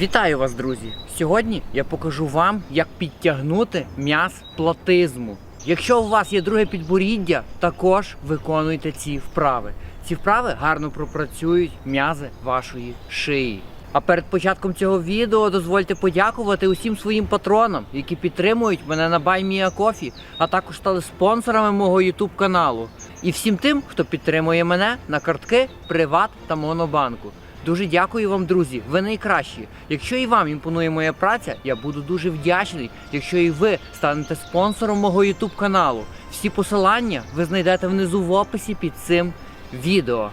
Вітаю вас, друзі! Сьогодні я покажу вам, як підтягнути м'яз платизму. Якщо у вас є друге підборіддя, також виконуйте ці вправи. Ці вправи гарно пропрацюють м'язи вашої шиї. А перед початком цього відео дозвольте подякувати усім своїм патронам, які підтримують мене на BuyMeACoffee, а також стали спонсорами мого YouTube каналу. І всім тим, хто підтримує мене на картки, Приват та Монобанку. Дуже дякую вам, друзі. Ви найкращі. Якщо і вам імпонує моя праця, я буду дуже вдячний, якщо і ви станете спонсором мого YouTube каналу. Всі посилання ви знайдете внизу в описі під цим відео.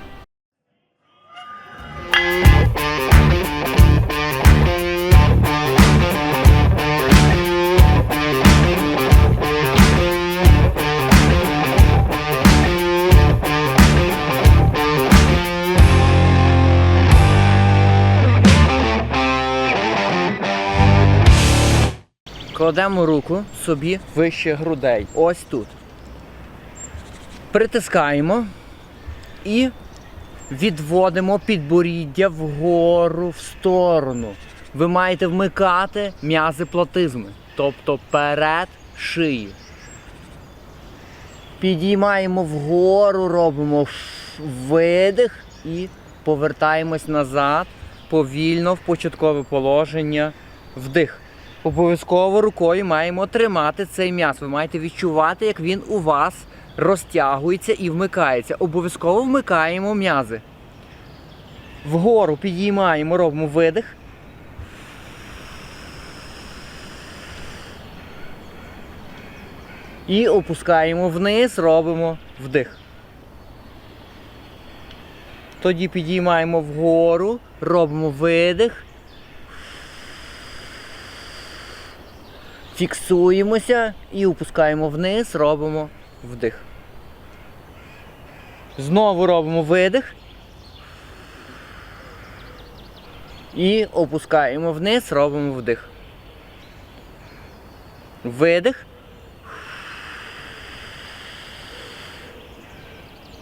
Кладемо руку собі вище грудей. Ось тут. Притискаємо і відводимо підборіддя вгору в сторону. Ви маєте вмикати м'язи платизми, тобто перед шиї. Підіймаємо вгору, робимо видих і повертаємось назад повільно в початкове положення. Вдих. Обов'язково рукою маємо тримати цей м'яз. Ви маєте відчувати, як він у вас розтягується і вмикається. Обов'язково вмикаємо м'язи. Вгору підіймаємо, робимо видих. І опускаємо вниз, робимо вдих. Тоді підіймаємо вгору, робимо видих. Фіксуємося і опускаємо вниз, робимо вдих. Знову робимо видих. І опускаємо вниз, робимо вдих. Видих.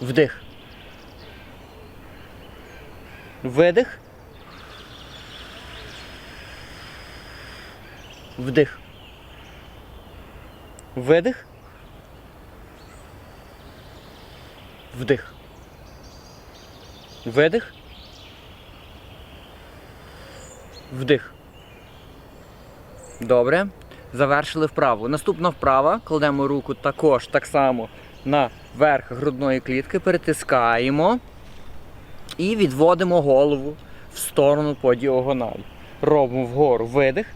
Вдих. Видих. Вдих. Видих. Вдих. Видих. Вдих. Добре. Завершили вправу. Наступна вправа. Кладемо руку також так само на верх грудної клітки, перетискаємо і відводимо голову в сторону по діагоналі. Робимо вгору видих.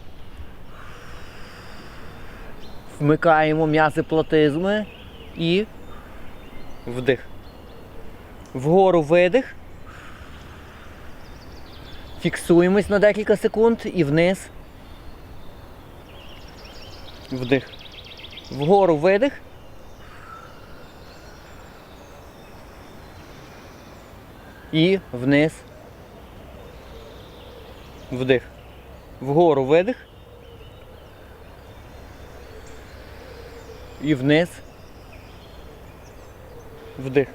Вмикаємо м'язи платизми і вдих. Вгору видих. Фіксуємось на декілька секунд і вниз. Вдих. Вгору видих. І вниз. Вдих. Вгору видих. І вниз. Вдих.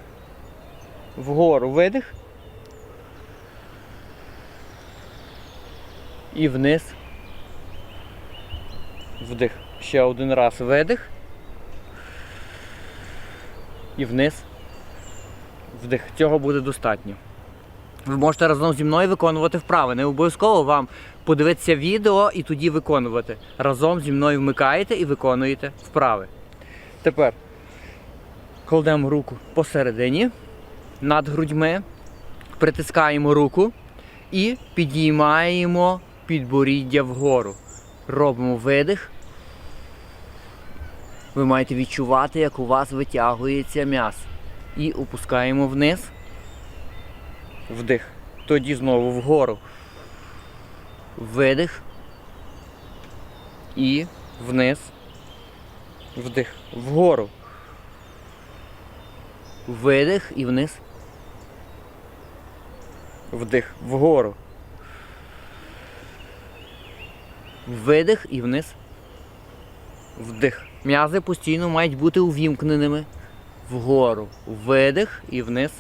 Вгору видих. І вниз. Вдих. Ще один раз видих. І вниз. Вдих. Цього буде достатньо. Ви можете разом зі мною виконувати вправи. Не обов'язково вам подивитися відео і тоді виконувати. Разом зі мною вмикаєте і виконуєте вправи. Тепер кладемо руку посередині над грудьми, притискаємо руку і підіймаємо підборіддя вгору. Робимо видих. Ви маєте відчувати, як у вас витягується м'яз. І опускаємо вниз. Вдих. Тоді знову вгору. Видих. І вниз. Вдих. Вгору. Видих і вниз. Вдих. Вгору. Видих і вниз. Вдих. М'язи постійно мають бути увімкненими. Вгору. Видих і вниз.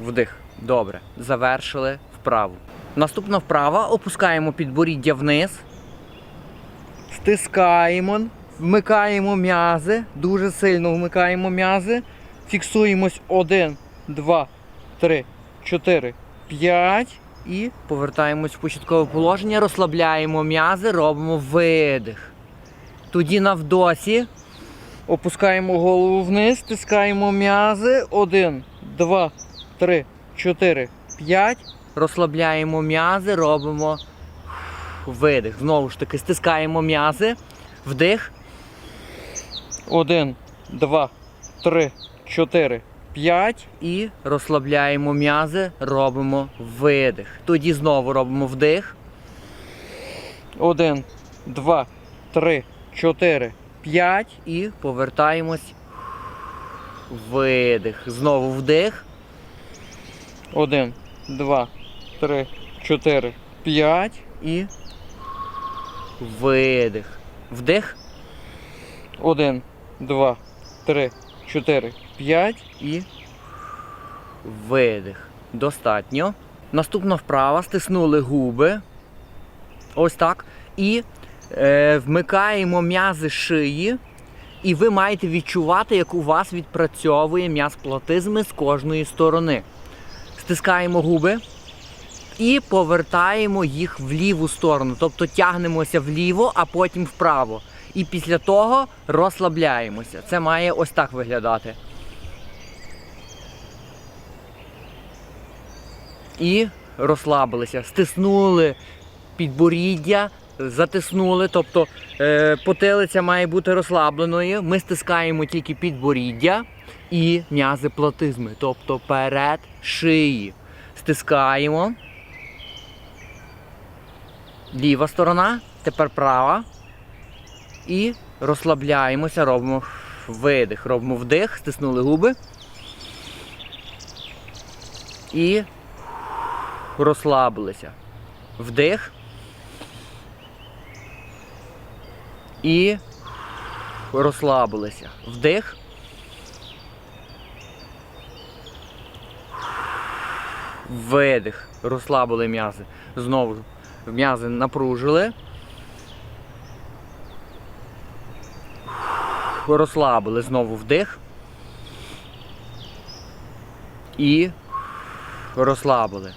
Вдих. Добре. Завершили вправу. Наступна вправа опускаємо підборіддя вниз, стискаємо, вмикаємо м'язи, дуже сильно вмикаємо м'язи, фіксуємось 1, 2, 3, 4, 5 і повертаємось в початкове положення, розслабляємо м'язи, робимо видих. Тоді на вдосі опускаємо голову вниз, стискаємо м'язи. 1, 2, 3, 4, 5. Розслабляємо м'язи, робимо видих. Знову ж таки, стискаємо м'язи, вдих. 1, 2, 3, 4, 5. І розслабляємо м'язи, робимо видих. Тоді знову робимо вдих. 1, 2, 3, 4, 5 і повертаємось. Видих. Знову вдих. 1, 2, 3, 4, 5 і видих. Вдих. 1, 2, 3, 4, 5 і видих. Достатньо. Наступна вправа. Стиснули губи. Ось так. І е, вмикаємо м'язи шиї. І ви маєте відчувати, як у вас відпрацьовує м'яз платизми з кожної сторони. Стискаємо губи і повертаємо їх в ліву сторону. Тобто тягнемося вліво, а потім вправо. І після того розслабляємося. Це має ось так виглядати. І розслабилися, стиснули підборіддя, затиснули. Тобто е, потилиця має бути розслабленою. Ми стискаємо тільки підборіддя і м'язи платизми, тобто перед шиї. Стискаємо. Ліва сторона, тепер права. І розслабляємося, робимо видих. Робимо вдих, стиснули губи. І розслабилися. Вдих. І розслабилися. Вдих. Видих. Розслабили м'язи. Знову м'язи напружили. Розслабили знову вдих. І розслабили.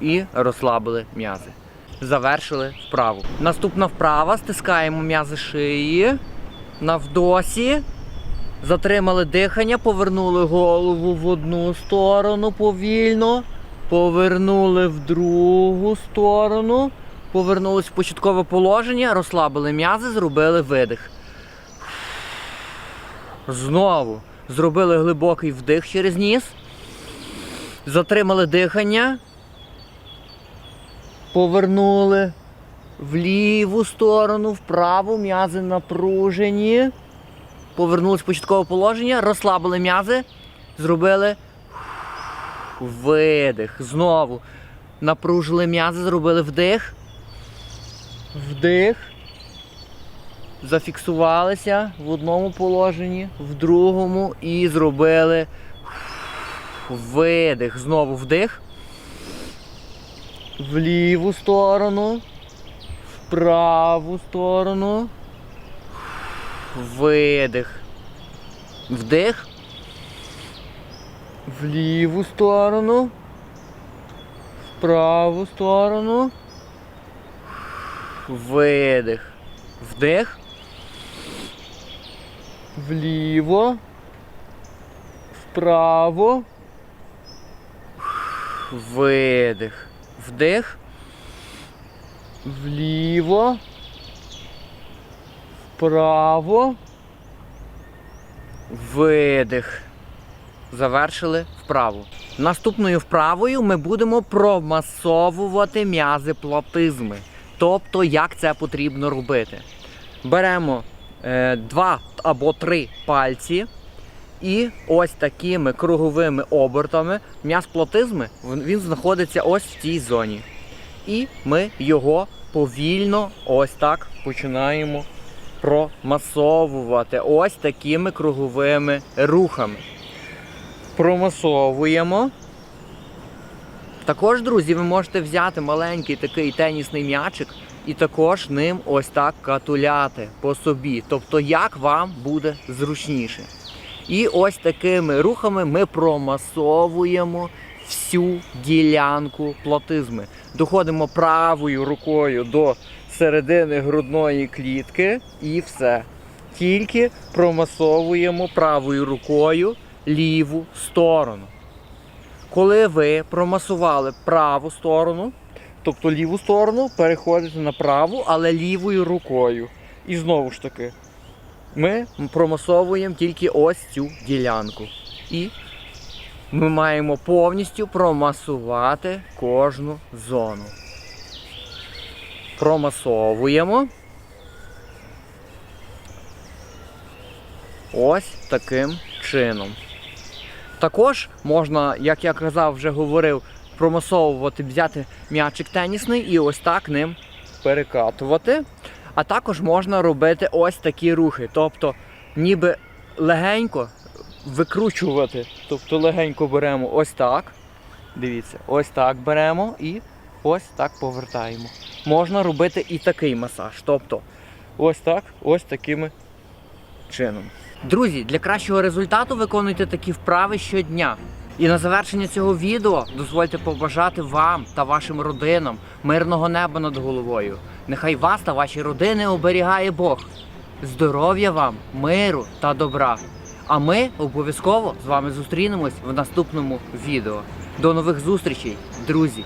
І розслабили м'язи. Завершили вправу. Наступна вправа. Стискаємо м'язи шиї на вдосі. Затримали дихання, повернули голову в одну сторону повільно, повернули в другу сторону, повернулись в початкове положення, розслабили м'язи, зробили видих. Знову зробили глибокий вдих через ніс. Затримали дихання. Повернули в ліву сторону, вправу, м'язи напружені. Повернулись в початкове положення, розслабили м'язи, зробили видих. Знову напружили м'язи, зробили вдих. Вдих. Зафіксувалися в одному положенні, в другому і зробили видих. Знову вдих. В ліву сторону, в праву сторону. Видих. Вдих. В ліву сторону. В праву сторону. Видих. Вдих. Вліво. Вправо. Видих. Вдих. Вліво. Вправо. Видих. Завершили вправу. Наступною вправою ми будемо промасовувати м'язи платизми. Тобто, як це потрібно робити. Беремо е, два або три пальці і ось такими круговими обертами м'яз платизми він він знаходиться ось в цій зоні. І ми його повільно ось так починаємо промасовувати ось такими круговими рухами. промасовуємо. Також, друзі, ви можете взяти маленький такий тенісний м'ячик і також ним ось так катуляти по собі. Тобто, як вам буде зручніше. І ось такими рухами ми промасовуємо всю ділянку платизми. Доходимо правою рукою до середини грудної клітки і все. Тільки промасовуємо правою рукою ліву сторону. Коли ви промасували праву сторону, тобто ліву сторону, переходите на праву, але лівою рукою. І знову ж таки, ми промасовуємо тільки ось цю ділянку. І ми маємо повністю промасувати кожну зону. Промасовуємо. Ось таким чином. Також можна, як я казав, вже говорив, промасовувати, взяти м'ячик тенісний і ось так ним перекатувати. А також можна робити ось такі рухи. Тобто, ніби легенько викручувати. Тобто легенько беремо ось так. Дивіться, ось так беремо і ось так повертаємо. Можна робити і такий масаж. Тобто, ось так, ось такими чином. Друзі, для кращого результату виконуйте такі вправи щодня. І на завершення цього відео дозвольте побажати вам та вашим родинам мирного неба над головою. Нехай вас та ваші родини оберігає Бог. Здоров'я вам, миру та добра. А ми обов'язково з вами зустрінемось в наступному відео. До нових зустрічей, друзі!